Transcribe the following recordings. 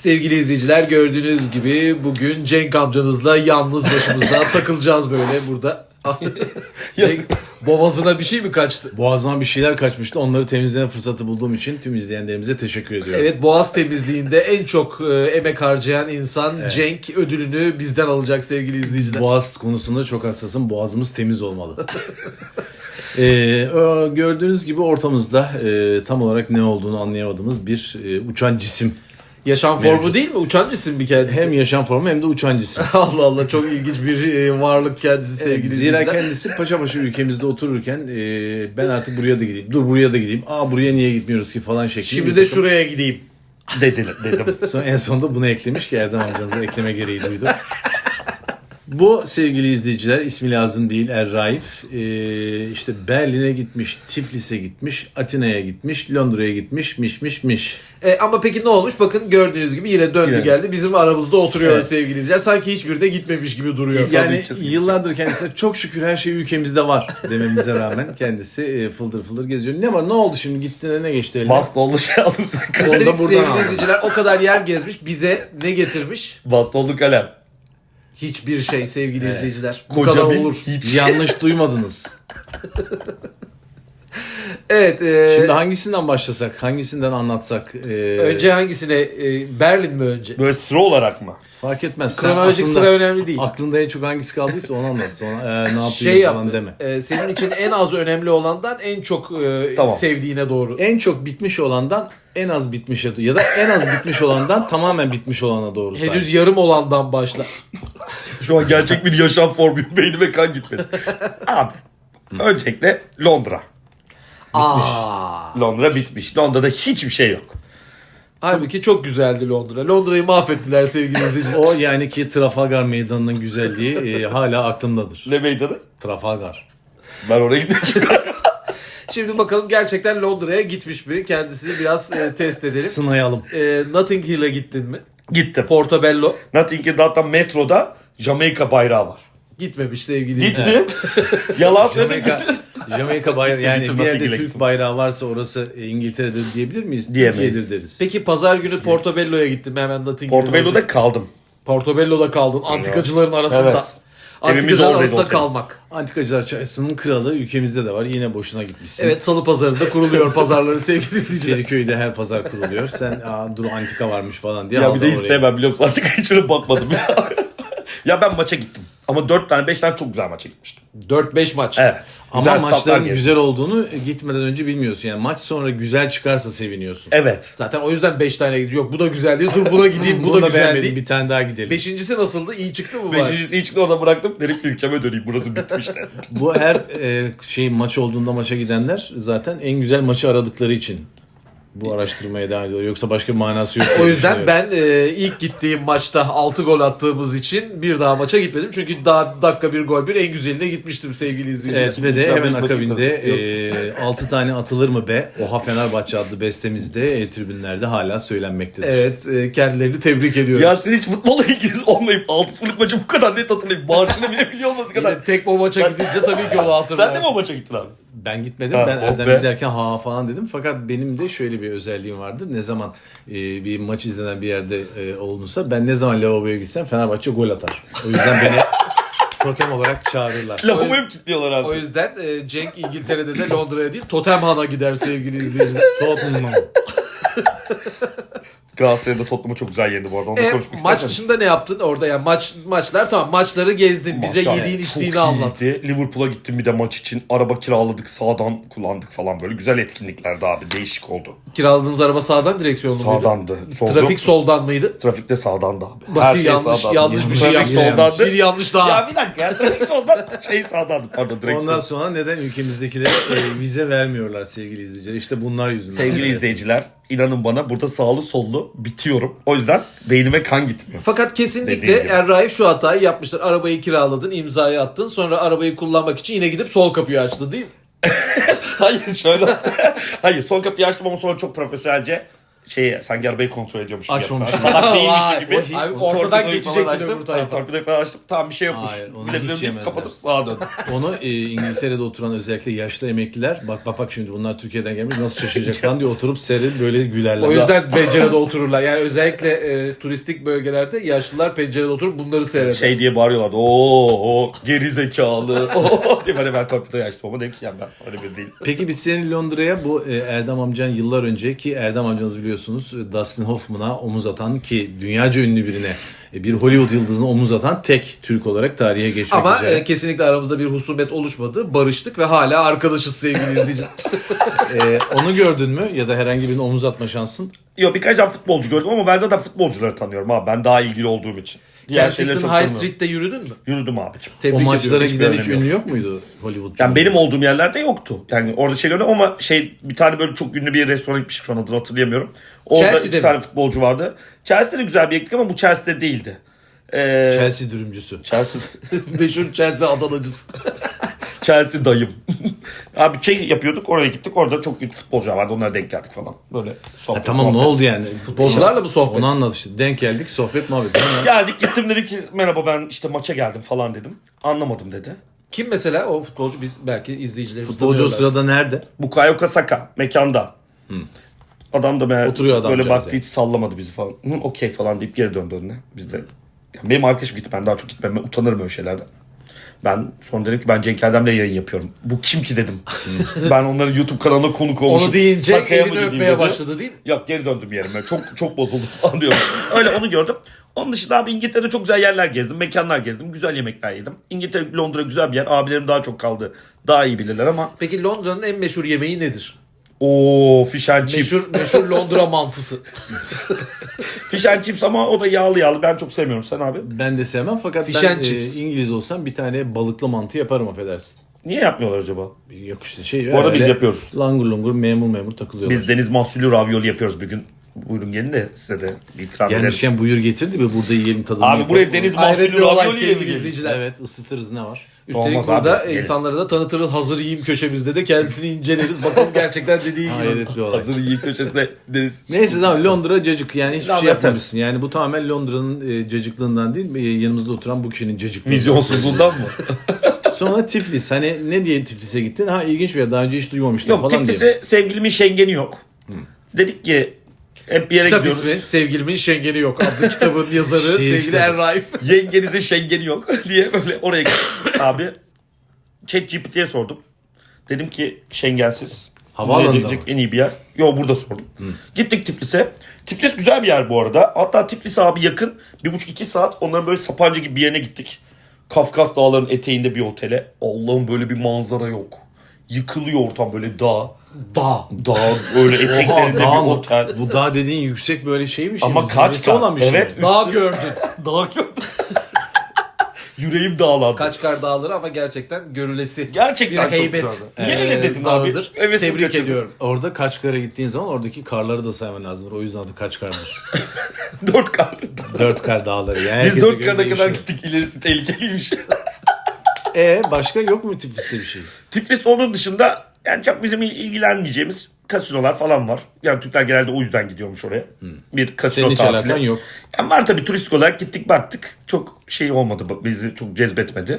Sevgili izleyiciler gördüğünüz gibi bugün Cenk amcanızla yalnız başımıza takılacağız böyle burada. Cenk, boğazına bir şey mi kaçtı? Boğazıma bir şeyler kaçmıştı. Onları temizleme fırsatı bulduğum için tüm izleyenlerimize teşekkür ediyorum. Evet boğaz temizliğinde en çok e, emek harcayan insan Cenk ödülünü bizden alacak sevgili izleyiciler. Boğaz konusunda çok hassasım. Boğazımız temiz olmalı. Ee, gördüğünüz gibi ortamızda e, tam olarak ne olduğunu anlayamadığımız bir e, uçan cisim. Yaşam formu Mevcut. değil mi? Uçan cisim bir kendisi. Hem yaşam formu hem de uçan cisim. Allah Allah çok ilginç bir e, varlık kendisi sevgili Zira izleyiciler. kendisi paşa paşa ülkemizde otururken e, ben artık buraya da gideyim. Dur buraya da gideyim. Aa buraya niye gitmiyoruz ki falan şeklinde. Şimdi bir de takım- şuraya gideyim. Dedi, dedim. Sonra en sonunda bunu eklemiş ki Erdem amcanıza ekleme gereği duydu. Bu sevgili izleyiciler ismi lazım değil Erraif. Ee, işte Berlin'e gitmiş, Tiflis'e gitmiş, Atina'ya gitmiş, Londra'ya gitmiş, miş miş miş. E, ama peki ne olmuş? Bakın gördüğünüz gibi yine döndü Yine. geldi. Bizim aramızda oturuyor Evet. sevgili izleyiciler. Sanki hiçbiri de gitmemiş gibi duruyor. Yani yıllardır kendisine çok şükür her şey ülkemizde var dememize rağmen kendisi e, fıldır fıldır geziyor. Ne var ne oldu şimdi gittiğinde ne geçti eline? Bastollu şey aldım size. Onu da Üstelik buradan sevgili aldım. izleyiciler o kadar yer gezmiş. Bize ne getirmiş? Bastollu kalem. Hiçbir şey sevgili izleyiciler. Bu Koca kadar bir olur. hiç. Yanlış duymadınız. Evet. e, Şimdi hangisinden başlasak, hangisinden anlatsak? e, önce hangisine? e, Berlin mi önce? Böyle sıra olarak mı? Fark etmez. Kronolojik aklında- sıra önemli değil. Aklında en çok hangisi kaldıysa onu anlat. Sonra e, ne yapıyor Şey yap. falan deme. e, senin için en az önemli olandan en çok e, Tamam. sevdiğine doğru. En çok bitmiş olandan en az bitmişe ya da en az bitmiş olandan tamamen bitmiş olana doğru say. Henüz yarım olandan başla. Şu an gerçek bir yaşam formu. Beynime kan gitmedi. Abi. Öncelikle Londra. Aa. Londra bitmiş. Londra'da hiçbir şey yok. Halbuki çok güzeldi Londra. Londra'yı mahvettiler sevgili izleyiciler. O yani ki Trafalgar Meydanı'nın güzelliği e, hala aklımdadır. Ne meydanı? Trafalgar. Ben oraya gittim. Şimdi bakalım gerçekten Londra'ya gitmiş mi? Kendisini biraz e, test edelim. Sınayalım. E, Notting Hill'e gittin mi? Gittim. Portobello Notting Hill'de hatta metroda Jamaika bayrağı var. gitmemiş sevgili. Gittim. Yalan söyledim. Jamaika, Jamaika bayrağı yani Gittim, bir yerde Türk gittim. bayrağı varsa orası e, İngiltere'de diyebilir miyiz? Diyemeyiz. Türkiye'dir deriz. Peki pazar günü Portobello'ya gittim hemen Notting Hill'in Portobello'da kaldım. Portobello'da kaldın. Antikacıların arasında. Evet. Oradaydı, arasında otel. kalmak. Antikacılar Çarşısı'nın kralı ülkemizde de var. Yine boşuna gitmişsin. Evet salı pazarında kuruluyor pazarları sevgili izleyiciler. Feriköy'de her pazar kuruluyor. Sen Aa, dur antika varmış falan diye Ya bir de hiç sevmem biliyor musun? Öyle bakmadım ya. ya ben maça gittim. Ama 4 tane 5 tane çok güzel maça gitmiştim. 4-5 maç. Evet. Ama Güzel maçların güzel olduğunu gitmeden önce bilmiyorsun. Yani maç sonra güzel çıkarsa seviniyorsun. Evet. Zaten o yüzden 5 tane gidiyor. Yok bu da güzel değil. Dur buna gideyim. bu Bunu da güzel değil. Bir tane daha gidelim. Beşincisi nasıldı? İyi çıktı mı? Beşincisi ilk çıktı orada bıraktım. Dedim ki ülkeme döneyim. Burası bitmişti. Bu her e, şey maç olduğunda maça gidenler zaten en güzel maçı aradıkları için bu araştırmaya devam ediyor. Yoksa başka bir manası yok. O yüzden ben e, ilk gittiğim maçta 6 gol attığımız için bir daha maça gitmedim. Çünkü daha dakika bir gol bir en güzeline gitmiştim sevgili izleyiciler. Evet ve de Ben hemen akabinde e, 6 tane atılır mı be? Oha Fenerbahçe adlı bestemizde e, tribünlerde hala söylenmektedir. Evet e, kendilerini tebrik ediyoruz. ya sen hiç futbolla ilginiz olmayıp 6-0'lık maçı bu kadar net hatırlayıp marşını bile biliyor olması kadar. Yine tek o maça gidince tabii ki onu Sen de hatırlarsın. mi o maça gittin abi? Ben gitmedim. Ha, ben oh Erdem be. giderken ha falan dedim. Fakat benim de şöyle bir özelliğim vardır. Ne zaman e, bir maç izlenen bir yerde e, olunsa ben ne zaman lavaboya gitsem Fenerbahçe gol atar. O yüzden beni totem olarak çağırırlar. Lavaboyu mu kilitliyorlar abi? O yüzden e, Cenk İngiltere'de de Londra'ya değil Tottenham'a gider sevgili izleyiciler. Tottenham. Galatasaray'da Tottenham'ı çok güzel yendi bu arada. Onu da E, konuşmak maç isterseniz. dışında ne yaptın orada ya maç maçlar tamam maçları gezdin bize Maşallah. yediğin Çok içtiğini anlat. iyiydi. Liverpool'a gittim bir de maç için. Araba kiraladık sağdan kullandık falan böyle. Güzel etkinliklerdi abi. Değişik oldu. Kiraladığınız araba sağdan direksiyonlu muydu? Sağdandı. Soldu. Trafik soldan mıydı? Trafikte sağdandı abi. Bak yanlış yanlış bir şey Trafik yapmış. soldandı. Bir yanlış daha. Ya bir dakika ya trafik soldan şey sağdandı pardon direkt Ondan sonra neden ülkemizdekilere e, vize vermiyorlar sevgili izleyiciler? İşte bunlar yüzünden. Sevgili izleyiciler inanın bana burada sağlı sollu bitiyorum. O yüzden beynime kan gitmiyor. Fakat kesinlikle. Erraif şu hatayı yapmıştır. Arabayı kiraladın, imzayı attın. Sonra arabayı kullanmak için yine gidip sol kapıyı açtı değil mi? Hayır şöyle. Hayır son kapıyı açtım ama sonra çok profesyonelce şey sanki arabayı kontrol ediyormuş gibi Açmamış. yaptılar. Salak değilmiş Vay, gibi. Abi Torpidoyu ortadan falan geçecektin açtım. öbür tarafa. Torpidoyu falan açtım. Tamam bir şey yokmuş. Hayır, onu hiç deyip yemezler. kapatıp sağa dön. Onu e, İngiltere'de oturan özellikle yaşlı emekliler bak bak bak şimdi bunlar Türkiye'den gelmiş nasıl şaşıracak falan diye oturup seyredip böyle gülerler. O yüzden pencerede otururlar. Yani özellikle e, turistik bölgelerde yaşlılar pencerede oturup bunları seyreder. Şey diye bağırıyorlardı. Oo geri zekalı. Oo diye böyle ben torpidoyu açtım ama dedim ki ya ben öyle bir değil. Peki biz seni Londra'ya bu e, Erdem amcan yıllar önce ki Erdem amcanız biliyorsunuz e, Dustin Hoffman'a omuz atan ki dünyaca ünlü birine e, bir Hollywood yıldızına omuz atan tek Türk olarak tarihe geçmek Ama üzere. e, kesinlikle aramızda bir husumet oluşmadı. Barıştık ve hala arkadaşız sevgili izleyiciler. E, onu gördün mü ya da herhangi birine omuz atma şansın? Yok birkaç tane futbolcu gördüm ama ben zaten futbolcuları tanıyorum abi. Ben daha ilgili olduğum için. Diğer Kensington High tanımıyorum. Street'te yürüdün mü? Yürüdüm abicim. Tebrik o maçlara giden hiç ünlü yok muydu Hollywoodcu? Yani benim olduğum yerlerde yoktu. Yani orada şey gördüm ama şey bir tane böyle çok ünlü bir restoran gitmiştik şu an adını hatırlayamıyorum. Orada Chelsea'de iki mi? tane futbolcu vardı. Chelsea'de de güzel bir gittik ama bu Chelsea'de değildi. Ee, Chelsea dürümcüsü. Chelsea, Meşhur Chelsea Adanacısı. Chelsea dayım. Abi şey yapıyorduk oraya gittik orada çok ünlü futbolcu vardı onlara denk geldik falan. Böyle Ha, sohbet, tamam ne muhabbet. oldu yani? Futbolcularla mı sohbet? Onu anlat işte. Denk geldik sohbet muhabbet. Geldik gittim dedim ki merhaba ben işte maça geldim falan dedim. Anlamadım dedi. Kim mesela o futbolcu? Biz belki izleyicilerimiz Futbolcu o tanıyorlar. sırada nerede? Bukayo Kasaka mekanda. Adam da meğer Oturuyor adamcağız böyle baktı yani. hiç sallamadı bizi falan. Hı, okey falan deyip geri döndü önüne. Biz de yani benim arkadaşım gitti ben daha çok gitmem. Ben utanırım öyle şeylerden. Ben sonra dedim ki ben Cenk Erdem'le yayın yapıyorum. Bu kim ki dedim. ben onların YouTube kanalına konuk olmuşum. Onu deyince Sakaya elini öpmeye dedi. başladı değil mi? Yok geri döndüm yerime. Çok çok bozuldum falan diyorum. Öyle onu gördüm. Onun dışında abi İngiltere'de çok güzel yerler gezdim. Mekanlar gezdim. Güzel yemekler yedim. İngiltere, Londra güzel bir yer. Abilerim daha çok kaldı. Daha iyi bilirler ama. Peki Londra'nın en meşhur yemeği nedir? Oo fish and chips. Meşhur, meşhur Londra mantısı. Fish and chips ama o da yağlı yağlı. Ben çok sevmiyorum. Sen abi. Ben de sevmem fakat Fish ben and e, chips. İngiliz olsam bir tane balıklı mantı yaparım affedersin. Niye yapmıyorlar acaba? Yok işte şey. Bu arada biz öyle yapıyoruz. Langur lungur memur memur takılıyorlar. Biz deniz mahsulü ravioli yapıyoruz bir gün. Buyurun gelin de size de bir ikram edelim. Gelmişken buyur getirdi ve burada yiyelim tadını. Abi yapalım. buraya deniz mahsulü olay ravioli sevgili yiyelim. izleyiciler. Evet ısıtırız ne var? Üstelik Olmaz burada abi, gelin. insanları da tanıtırız. Hazır yiyeyim köşemizde de kendisini inceleriz. Bakalım gerçekten dediği gibi. Hayret bir olay. Hazır iyi köşesinde deniz. Neyse tamam Londra cacık yani hiçbir şey yapmamışsın. Yani bu tamamen Londra'nın e, cacıklığından değil e, yanımızda oturan bu kişinin cacıklığından. Vizyonsuzluğundan mı? Sonra Tiflis hani ne diye Tiflis'e gittin? Ha ilginç bir yer daha önce hiç duymamıştım Yok falan diye. Tiflis'e sevgilimin şengeni yok. Dedik ki hep bir yere Kitap gidiyoruz. ismi Sevgilimin Şengeni Yok adlı kitabın yazarı Şey sevgili işte. Erraif. Yengenizin şengeni yok diye böyle oraya gittik abi. ChatGPT'ye sordum. Dedim ki şengensiz. Havaalanında gidilecek mı? En iyi bir yer. Yo burada sordum. Gittik Tiflis'e. Tiflis güzel bir yer bu arada. Hatta Tiflis abi yakın. Bir buçuk iki saat onların böyle Sapanca gibi bir yerine gittik. Kafkas dağlarının eteğinde bir otele. Allah'ım böyle bir manzara yok. Yıkılıyor ortam böyle dağ. Dağ. Dağ böyle eteklerinde dağ bir mı? otel. Bu dağ dediğin yüksek böyle şey bir şey Ama mi? kaç Zirvesi kat? olan bir şey Evet. mi? Dağ gördün. Dağ gördüm. Yüreğim dağlandı. Kaçkar Dağları ama gerçekten görülesi Gerçekten bir çok heybet güzeldi. Niye öyle dedin abi? dağıdır. Hevesim Tebrik kaçırdı. ediyorum. Orada Kaçkar'a gittiğin zaman oradaki karları da sayman lazımdır. O yüzden adı Kaçkar'dır. Dört kar. dört kar dağları. Yani Biz herkese dört göre karına kadar değişiyor. gittik. İlerisi tehlikeliymiş. E başka yok mu Tiflis'te bir şey? Tiflis onun dışında yani çok bizim ilgilenmeyeceğimiz kasinolar falan var. Yani Türkler genelde o yüzden gidiyormuş oraya. Bir kasino Senin tatili. alakan yok. Yani var tabii turistik olarak gittik baktık. Çok şey olmadı. Bizi çok cezbetmedi.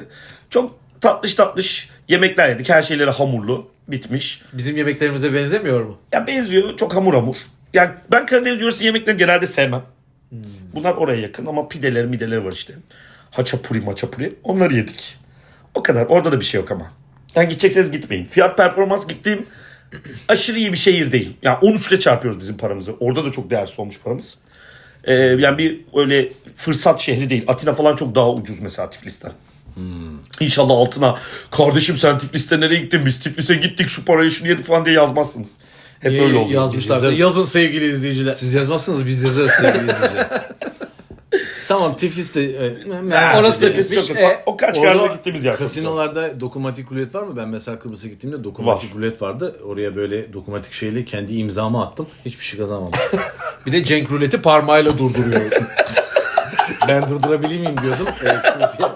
Çok tatlış tatlış yemekler yedik. Her şeyleri hamurlu. Bitmiş. Bizim yemeklerimize benzemiyor mu? Ya benziyor. Çok hamur hamur. Yani ben Karadeniz yöresi yemekleri genelde sevmem. Bunlar oraya yakın ama pideleri mideleri var işte. Haçapuri maçapuri. Onları yedik. O kadar. Orada da bir şey yok ama. Yani gidecekseniz gitmeyin. Fiyat performans gittiğim aşırı iyi bir şehir değil. Yani 13 ile çarpıyoruz bizim paramızı. Orada da çok değersiz olmuş paramız. Ee, yani bir öyle fırsat şehri değil. Atina falan çok daha ucuz mesela Tiflis'ten. İnşallah altına kardeşim sen Tiflis'te nereye gittin biz Tiflis'e gittik şu parayı şunu yedik falan diye yazmazsınız. Hep Niye öyle oluyor. yazmışlar? Yazın sevgili izleyiciler. Siz yazmazsınız biz yazarız sevgili izleyiciler. tamam Tiflis'te... E, Orası da Tiflis yok. E, o kaç Orada kere gittiğimiz yer. çok. Kasinolarda dokunmatik rulet var mı? Ben mesela Kıbrıs'a gittiğimde dokunmatik rulet vardı. Oraya böyle dokunmatik şeyle kendi imzamı attım. Hiçbir şey kazanmadım. Bir de Cenk Ruleti parmağıyla durduruyor. ben durdurabilir miyim diyordum. E, kurupiye,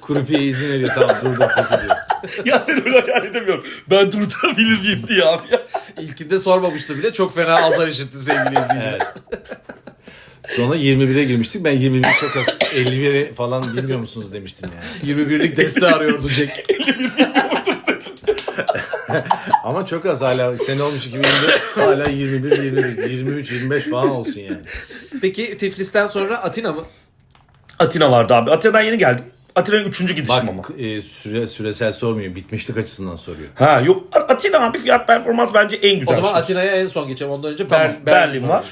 kurupiye izin veriyor. Tamam durdur peki diyor. ya sen öyle hayal edemiyorum. Ben durdurabilir miyim diye abi ya. İlkinde sormamıştı bile. Çok fena azar işitti sevgili izleyiciler. Evet. Sonra 21'e girmiştik. Ben 21 çok az 51'e falan bilmiyor musunuz demiştim yani. 21'lik deste arıyordu Cenk. Ama çok az hala sene olmuş 2024 hala 21, 21, 23, 25 falan olsun yani. Peki Tiflis'ten sonra Atina mı? Atina vardı abi. Atina'dan yeni geldim. Atina'ya üçüncü gidişim ama. Bak e, süre, süresel sormuyor. Bitmişlik açısından soruyor. Ha yok Atina abi fiyat performans bence en güzel O zaman şey. Atina'ya en son geçelim. Ondan önce Tamam, Ber- Berlin, var.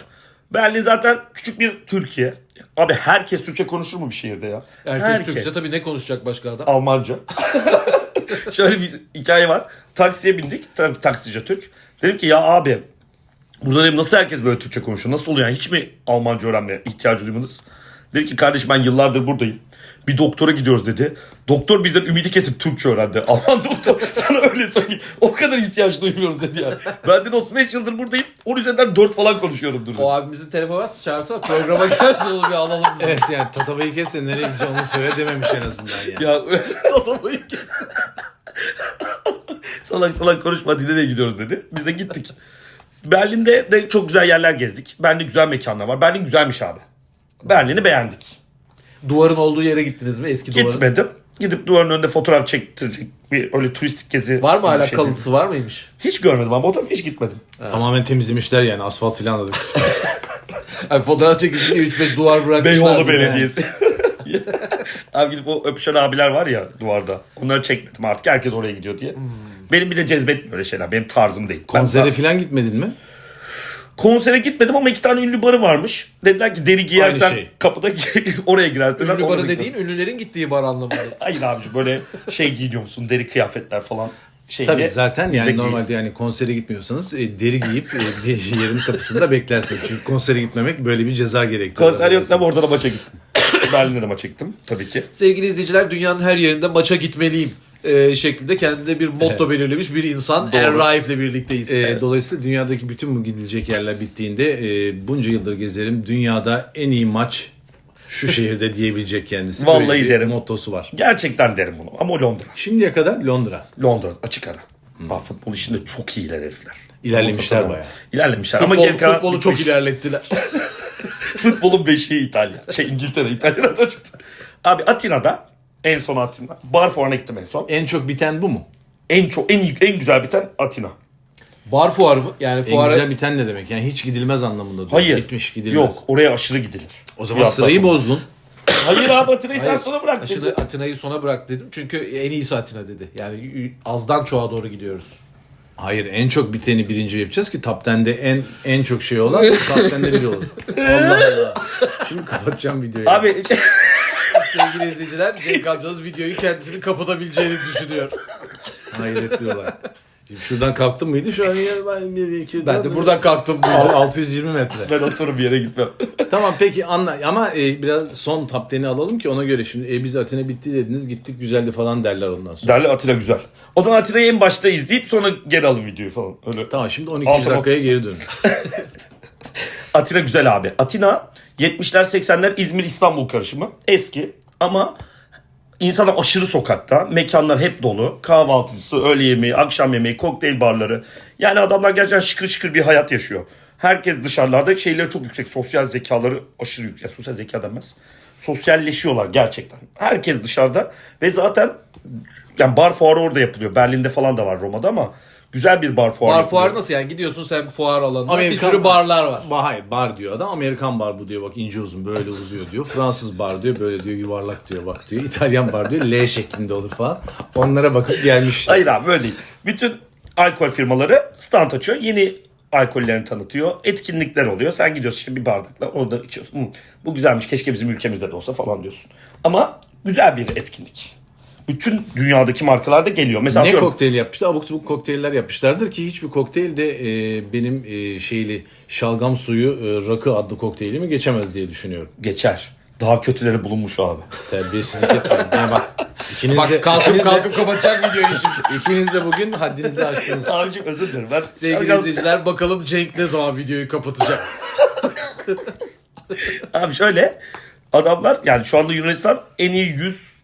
Berlin zaten küçük bir Türkiye. Abi herkes Türkçe konuşur mu bir şehirde ya? Herkes, Türkçe tabii ne konuşacak başka adam? Almanca. Şöyle bir hikaye var. Taksiye bindik. Tabii taksici Türk. Dedim ki ya abi burada dedim nasıl herkes böyle Türkçe konuşuyor? Nasıl oluyor yani? Hiç mi Almanca öğrenmeye ihtiyacı duymadınız? Dedi ki kardeşim ben yıllardır buradayım. Bir doktora gidiyoruz dedi. Doktor bizden ümidi kesip Türkçe öğrendi. Alman doktor sana öyle söyleyeyim. O kadar ihtiyaç duymuyoruz dedi yani. Ben de 35 yıldır buradayım. Onun üzerinden 4 falan konuşuyorum dedi. O abimizin telefonu varsa çağırsana programa gelsin onu bir alalım. bize. Evet yani Tatava'yı kes de nereye gideceğim onu söyle dememiş en azından yani. Ya Tatamayı kes. salak salak konuşma nereye gidiyoruz dedi. Biz de gittik. Berlin'de de çok güzel yerler gezdik. Berlin'de güzel mekanlar var. Berlin güzelmiş abi. Berlin'i beğendik. Duvarın olduğu yere gittiniz mi? Eski duvarın. Gitmedim. Gidip duvarın önünde fotoğraf çektirecek bir öyle turistik gezi. Var mı hala şey kalıntısı var mıymış? Hiç görmedim ama fotoğraf hiç gitmedim. Tamamen temizlemişler yani asfalt falan da. Abi fotoğraf çekilsin diye 3-5 duvar bırakmışlar. Beyoğlu gibi yani. Belediyesi. abi gidip o öpüşen abiler var ya duvarda. Onları çekmedim artık herkes oraya gidiyor diye. Benim bir de cezbetmiyor öyle şeyler. Benim tarzım değil. Ben- Konsere falan gitmedin mi? Konsere gitmedim ama iki tane ünlü barı varmış. Dediler ki deri giyersen şey. kapıda oraya girersin. dediler. Ünlü barı da dediğin ünlülerin gittiği bar anlamında. Hayır abici böyle şey giyiniyor musun? Deri kıyafetler falan. Şey Tabii zaten yani giy- normalde yani konsere gitmiyorsanız e, deri giyip e, bir yerin kapısında beklersiniz. Çünkü konsere gitmemek böyle bir ceza gerektiriyor. Konser yok ama orada da maça gittim. Berlin'de de maça gittim tabii ki. Sevgili izleyiciler dünyanın her yerinde maça gitmeliyim e, şeklinde kendine bir motto belirlemiş bir insan Erraif'le birlikteyiz. E, Dolayısıyla dünyadaki bütün bu gidilecek yerler bittiğinde e, bunca yıldır gezerim. Dünyada en iyi maç şu şehirde diyebilecek kendisi. Vallahi Böyle bir derim. mottosu var. Gerçekten derim bunu ama Londra. Şimdiye kadar Londra. Londra açık ara. Bak futbol işinde çok iyiler herifler. İlerlemişler bayağı. İlerlemişler ama Futbol, geri kalan futbolu çok bitmiş. ilerlettiler. Futbolun beşiği İtalya. Şey İngiltere, İtalya'da çıktı. Abi Atina'da en son Atina. Bar fuarına gittim en son. En çok biten bu mu? En çok en iyi, en güzel biten Atina. Bar fuarı mı? Yani En fuara güzel biten ne demek? Yani hiç gidilmez anlamında diyor. Hayır. Bitmiş gidilmez. Yok oraya aşırı gidilir. O zaman Fiyatlar sırayı falan. bozdun. Hayır abi Atina'yı sen Hayır, sona bırak. Aşırı dedi. Atina'yı sona bırak dedim. Çünkü en iyisi Atina dedi. Yani azdan çoğa doğru gidiyoruz. Hayır en çok biteni birinci yapacağız ki top 10'de en en çok şey olan top 10'de biri olur. Allah Allah. Şimdi kapatacağım videoyu. Abi Sevgili izleyiciler Cenk amcanız videoyu kendisinin kapatabileceğini düşünüyor. Hayret. Şimdi şuradan kalktım mıydı? Şu an ya ben bir, iki, Ben dört- de buradan kalktım. Al- burada. 620 metre. ben oturup bir yere gitmem. tamam peki anla ama e, biraz son top 10'i alalım ki ona göre şimdi e, biz Atina bitti dediniz gittik güzeldi falan derler ondan sonra. Derli Atina güzel. O zaman Atina'yı en başta izleyip sonra geri alın videoyu falan. Öyle. Tamam şimdi 12. Altı dakikaya geri dön. Atina güzel abi. Atina 70'ler 80'ler İzmir İstanbul karışımı. Eski ama insanlar aşırı sokakta. Mekanlar hep dolu. Kahvaltısı, öğle yemeği, akşam yemeği, kokteyl barları. Yani adamlar gerçekten şıkır şıkır bir hayat yaşıyor. Herkes dışarılarda şeyleri çok yüksek. Sosyal zekaları aşırı yüksek. Ya, sosyal zeka denmez. Sosyalleşiyorlar gerçekten. Herkes dışarıda ve zaten yani bar fuarı orada yapılıyor. Berlin'de falan da var Roma'da ama güzel bir bar fuarı Bar fuarı nasıl yani? Gidiyorsun sen fuar alanına Amerikan- bir sürü barlar var. Ba- hayır bar diyor adam. Amerikan bar bu diyor bak ince uzun böyle uzuyor diyor. Fransız bar diyor böyle diyor yuvarlak diyor bak diyor. İtalyan bar diyor L şeklinde olur falan. Onlara bakıp gelmişler. Hayır abi böyle değil. Bütün alkol firmaları stand açıyor. Yeni alkollerini tanıtıyor. Etkinlikler oluyor. Sen gidiyorsun işte bir bardakla orada içiyorsun. "Hı, bu güzelmiş keşke bizim ülkemizde de olsa falan diyorsun. Ama güzel bir etkinlik. Bütün dünyadaki markalar da geliyor. Mesela Ne atıyorum, kokteyl yapmışlar? Abuk subuk kokteyller yapmışlardır ki hiçbir kokteyl de e, benim e, şeyli şalgam suyu e, rakı adlı kokteylimi geçemez diye düşünüyorum. geçer. Daha kötüleri bulunmuş abi. Terbiyesizlik etmeyin. Yani bak ikiniz de, Bak kalkıp ikiniz de, kalkıp kapatacak videoyu şimdi. ikiniz de bugün haddinizi aştınız. Abicim özür dilerim. Ben Sevgili Şalgam- izleyiciler bakalım Cenk ne zaman videoyu kapatacak. Abi şöyle adamlar yani şu anda Yunanistan en iyi 100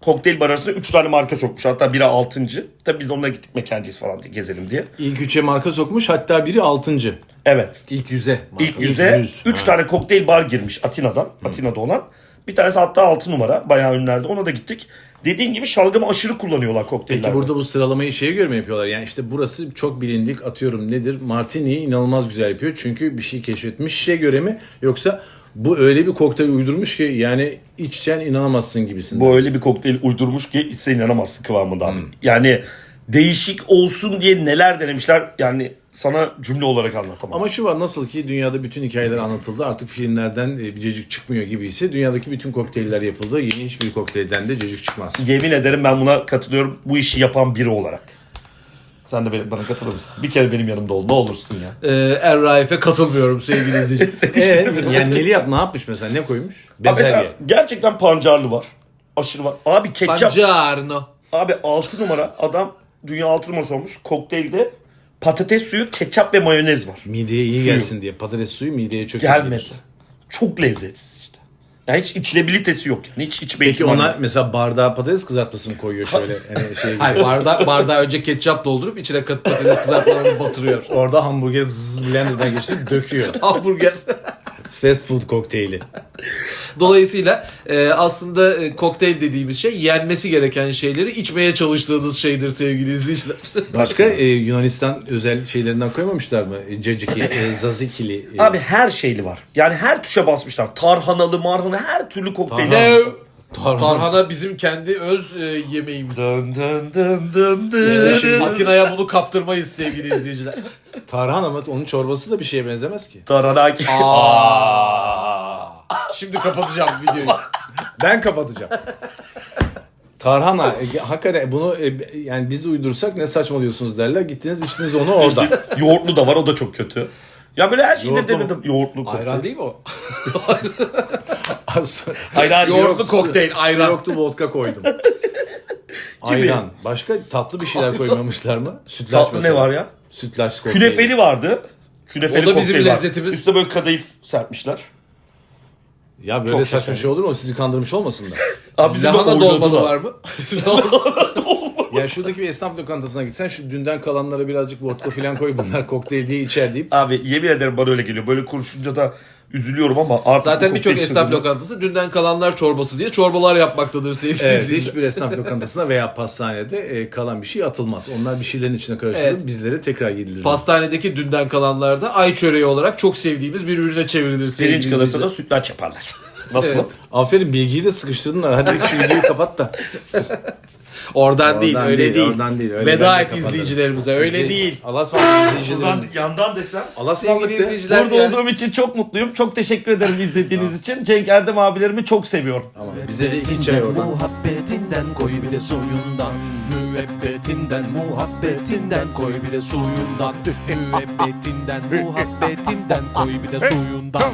kokteyl bar arasında 3 tane marka sokmuş. Hatta biri 6. Tabii biz de onunla gittik mekancıyız falan diye gezelim diye. İlk üçe marka sokmuş hatta biri altıncı. Evet. İlk yüze. İlk yüze yüz. 3 tane kokteyl bar girmiş Atina'dan. Atina'da olan. Bir tanesi hatta 6 numara. Bayağı ünlerde. Ona da gittik. Dediğin gibi şalgamı aşırı kullanıyorlar kokteyllerde. Peki burada bu sıralamayı şeye göre mi yapıyorlar? Yani işte burası çok bilindik atıyorum nedir? Martini'yi inanılmaz güzel yapıyor. Çünkü bir şey keşfetmiş şeye göre mi? Yoksa bu öyle bir kokteyl uydurmuş ki yani içeceksin inanamazsın gibisinden. Bu öyle bir kokteyl uydurmuş ki içse inanamazsın kıvamında abi. Yani değişik olsun diye neler denemişler. Yani sana cümle olarak anlatamam. Ama şu var nasıl ki dünyada bütün hikayeler anlatıldı artık filmlerden e, bir cacık çıkmıyor gibi ise dünyadaki bütün kokteyller yapıldı. Yeni hiçbir kokteylden de cacık çıkmaz. Yemin ederim ben buna katılıyorum. Bu işi yapan biri olarak. Sen de benim, bana katılır mısın? Bir kere benim yanımda ol. Ne olursun ya. Ee, Erraif'e katılmıyorum sevgili izleyiciler. Evet yani Neli yap ne yapmış mesela ne koymuş? Bezelye. gerçekten pancarlı var. Aşırı var. Abi ketçap. Pancarno. Abi 6 numara adam dünya 6 numarası olmuş. Kokteylde patates suyu, ketçap ve mayonez var. Mideye iyi Suyu. gelsin diye patates suyu mideye çok iyi Gelmedi. gelir. Çok lezzetsiz Yani hiç içilebilitesi yok. Yani hiç içme Peki ihtimali ona yok. mesela bardağa patates kızartması mı koyuyor şöyle? Yani şey gibi. Hayır bardağı, bardağı önce ketçap doldurup içine kat- patates kızartmalarını batırıyor. Orada hamburger zzz blenderdan geçirip döküyor. Hamburger. Fast food kokteyli. Dolayısıyla e, aslında e, kokteyl dediğimiz şey yenmesi gereken şeyleri içmeye çalıştığınız şeydir sevgili izleyiciler. Başka e, Yunanistan özel şeylerinden koymamışlar mı? E, Caciki, e, zazikili. e, Abi her şeyli var. Yani her tuşa basmışlar. Tarhanalı, marhanalı her türlü kokteyl. Tarhana. ne? Tarhana. Tarhana bizim kendi öz e, yemeğimiz. Dın dın dın dın dın. İşte şimdi- Atina'ya bunu kaptırmayız sevgili izleyiciler. Tarhana ama onun çorbası da bir şeye benzemez ki. Tarhanaki. Şimdi kapatacağım videoyu. Ben kapatacağım. Tarhana. E, hakikaten bunu e, yani biz uydursak ne saçmalıyorsunuz derler. Gittiniz içtiniz onu orada. Yoğurtlu da var o da çok kötü. Ya böyle her şeyde Yoğurtlu mu? denedim. Yoğurtlu kokteyl. Ayran değil mi o? Hayır, hayır, Yoğurtlu Yok, su- kokteyl, ayran. su Yoktu vodka koydum. ayran. Başka tatlı bir şeyler koymamışlar mı? Sütlaç Tatlı ne mesela. var ya? Sütlaç kokteyli. Künefeli vardı. Künefeli O da bizim kokteyl var. lezzetimiz. Üstüne böyle kadayıf serpmişler. Ya böyle Çok saçma şekerli. şey olur mu? Sizi kandırmış olmasınlar. Abi bizim Lahana dolmalı var mı? ya şuradaki bir esnaf lokantasına gitsen şu dünden kalanlara birazcık vodka falan koy bunlar kokteyl diye içer deyip. Abi yemin ederim bana öyle geliyor. Böyle konuşunca da üzülüyorum ama artık Zaten birçok esnaf lokantası dünden kalanlar çorbası diye çorbalar yapmaktadır sevgili Evet, izleyiciler. hiçbir esnaf lokantasına veya pastanede e, kalan bir şey atılmaz. Onlar bir şeylerin içine karıştırıp Evet. bizlere tekrar yedilir. Pastanedeki dünden kalanlar da ay çöreği olarak çok sevdiğimiz birbirine çevrilir sevgili Pirinç kalırsa da sütlaç yaparlar. Nasıl? Evet. Aferin bilgiyi de sıkıştırdınlar. Hadi şu videoyu kapat da. Oradan, değil, Oradan öyle değil, değil. oradan değil, öyle Veda et izleyicilerimize, öyle değil. Allah'a ısmarladık Şuradan yandan desem. Sevgili de. izleyiciler Burada yani- olduğum için çok mutluyum. Çok teşekkür ederim izlediğiniz için. Cenk Erdem abilerimi çok seviyorum. Ama bize de iki çay oradan. Muhabbetinden koy bir de suyundan Müebbetinden muhabbetinden koy bir de suyundan Müebbetinden muhabbetinden koy bir de suyundan